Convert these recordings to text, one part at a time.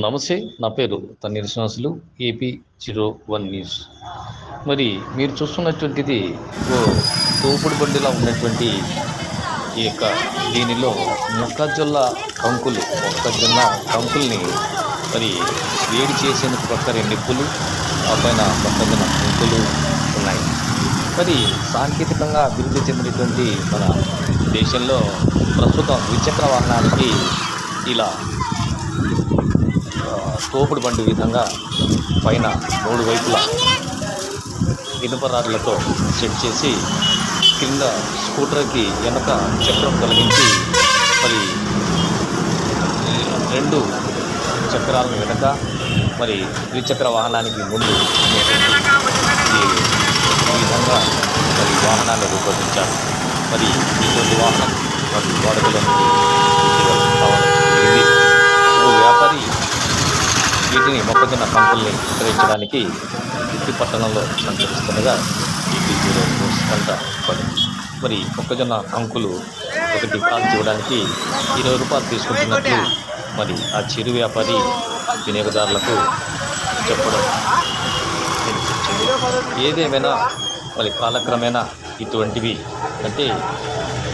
నమస్తే నా పేరు Tanneer Srinivasulu AP zero one news. మరి మీరు చూస్తున్నటువంటిది ఓ తోపుడు బండిలా ఉన్నటువంటి ఈ యొక్క దీనిలో మొక్కజొల్ల కంకులు మొక్కజొన్న కంకుల్ని మరి వేడి చేసేందుకు పక్కనే నిప్పులు ఆ పైన మొక్కజొన్న కంకులు ఉన్నాయి. మరి సాంకేతికంగా అభివృద్ధి చెందినటువంటి మన దేశంలో ప్రస్తుతం ద్విచక్ర వాహనానికి ఇలా తోపుడు బండి విధంగా పైన మూడు వైపులా ఇనుప రాడ్లతో సెట్ చేసి కింద స్కూటర్కి వెనక చక్రం తొలగించి మరి రెండు చక్రాలను వెనక మరి ద్విచక్ర వాహనానికి ముందు ఈ విధంగా మరి వాహనాన్ని రూపొందించారు. మరి ఇటువంటి వాహనం మరి వీటిని మొక్కజొన్న కంకుల్ని విక్రయించడానికి ఇంటి పట్టణంలో సంచరిస్తుండగా ఈటీ జీరో న్యూస్ కంట పడింది మరి మొక్కజొన్న కంకులు ఒకటి కాల్చి ఇవ్వడానికి ఇరవై రూపాయలు తీసుకుంటున్నట్లు మరి ఆ చిరు వ్యాపారి వినియోగదారులకు చెప్పడం ఏదేమైనా మరి కాలక్రమేణా ఇటువంటివి. అంటే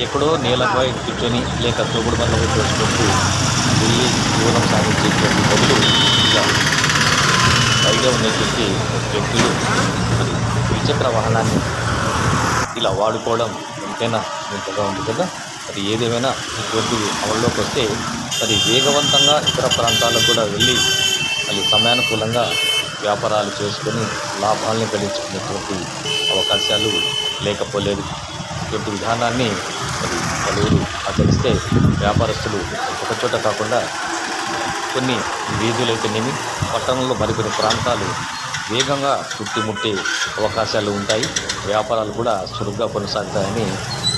ఎక్కడో నేలపై కూర్చొని లేక తోపుడు బండ్లపై చూసుకుంటూ వెళ్ళి జీవనం సాగించేటువంటి బదులు ఇలా పైగా ఉన్నటువంటి వ్యక్తులు మరి ద్విచక్ర వాహనాన్ని ఇలా వాడుకోవడం ఎంతైనా వింతగా ఉంది కదా. మరి ఏదేమైనా ఇటువంటివి అమల్లోకి వస్తే మరి వేగవంతంగా ఇతర ప్రాంతాలకు కూడా వెళ్ళి మళ్ళీ సమయానుకూలంగా వ్యాపారాలు చేసుకొని లాభాలను గడించుకునేటువంటి అవకాశాలు లేకపోలేదు. ఇటువంటి విధానాన్ని మరి పలువురు ఆచరిస్తే వ్యాపారస్తులు ఒక చోట కాకుండా కొన్ని వీధులైతేనేమి పట్టణంలో మరికొన్ని ప్రాంతాలు వేగంగా చుట్టుముట్టే అవకాశాలు ఉంటాయి. వ్యాపారాలు కూడా చురుగ్గా కొనసాగుతాయని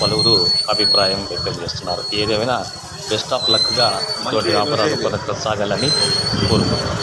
పలువురు అభిప్రాయం వ్యక్తం చేస్తున్నారు. ఏదేమైనా బెస్ట్ ఆఫ్ లక్గా ఇటువంటి వ్యాపారాలు కొనసాగాలని కోరుకుంటున్నారు